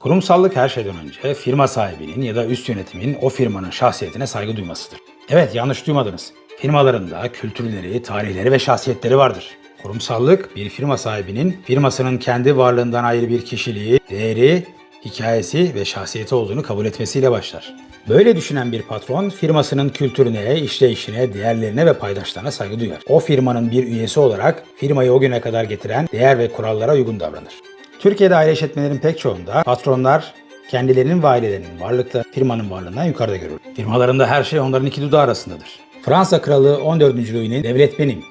Kurumsallık her şeyden önce firma sahibinin ya da üst yönetimin o firmanın şahsiyetine saygı duymasıdır. Evet yanlış duymadınız. Firmalarında kültürleri, tarihleri ve şahsiyetleri vardır. Kurumsallık bir firma sahibinin firmasının kendi varlığından ayrı bir kişiliği, değeri, hikayesi ve şahsiyeti olduğunu kabul etmesiyle başlar. Böyle düşünen bir patron firmasının kültürüne, işleyişine, değerlerine ve paydaşlarına saygı duyar. O firmanın bir üyesi olarak firmayı o güne kadar getiren değer ve kurallara uygun davranır. Türkiye'de aile işletmelerin pek çoğunda patronlar kendilerinin ve ailelerinin varlıkla firmanın varlığından yukarıda görülür. Firmalarında her şey onların iki dudağı arasındadır. Fransa kralı 14. Louis'nin devlet benim,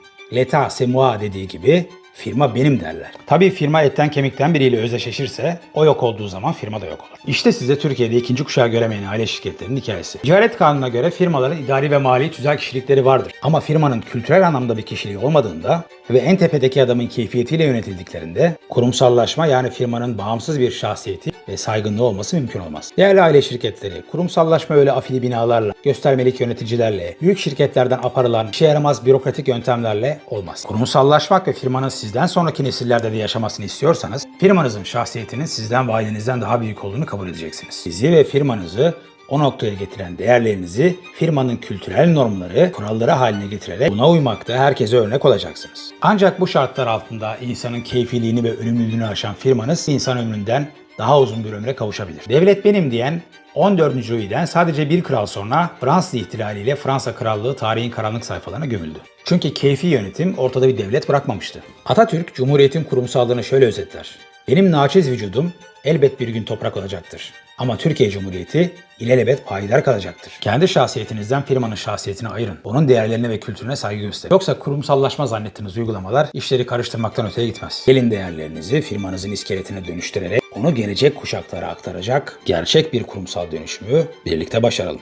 c'est moi dediği gibi firma benim derler. Tabii firma etten kemikten biriyle özdeşleşirse o yok olduğu zaman firma da yok olur. İşte size Türkiye'de ikinci kuşağı göremeyen aile şirketlerinin hikayesi. Ticaret kanununa göre firmaların idari ve mali tüzel kişilikleri vardır. Ama firmanın kültürel anlamda bir kişiliği olmadığında ve en tepedeki adamın keyfiyetiyle yönetildiklerinde kurumsallaşma yani firmanın bağımsız bir şahsiyeti ve saygınlığı olması mümkün olmaz. Değerli aile şirketleri, kurumsallaşma öyle afili binalarla, göstermelik yöneticilerle, büyük şirketlerden aparılan, işe yaramaz bürokratik yöntemlerle olmaz. Kurumsallaşmak ve firmanın sizden sonraki nesillerde de yaşamasını istiyorsanız, firmanızın şahsiyetinin sizden ve ailenizden daha büyük olduğunu kabul edeceksiniz. Sizi ve firmanızı o noktaya getiren değerlerinizi firmanın kültürel normları, kuralları haline getirerek buna uymakta herkese örnek olacaksınız. Ancak bu şartlar altında insanın keyfiliğini ve ölümlülüğünü aşan firmanız insan ömründen daha uzun bir ömre kavuşabilir. Devlet benim diyen 14. Louis'den sadece bir kral sonra Fransız ihtilaliyle Fransa Krallığı tarihin karanlık sayfalarına gömüldü. Çünkü keyfi yönetim ortada bir devlet bırakmamıştı. Atatürk Cumhuriyet'in kurumsallığını şöyle özetler. Benim naçiz vücudum elbet bir gün toprak olacaktır. Ama Türkiye Cumhuriyeti ilelebet payidar kalacaktır. Kendi şahsiyetinizden firmanın şahsiyetini ayırın. Onun değerlerine ve kültürüne saygı gösterin. Yoksa kurumsallaşma zannettiğiniz uygulamalar işleri karıştırmaktan öteye gitmez. Gelin değerlerinizi firmanızın iskeletine dönüştürerek onu gelecek kuşaklara aktaracak gerçek bir kurumsal dönüşümü birlikte başaralım.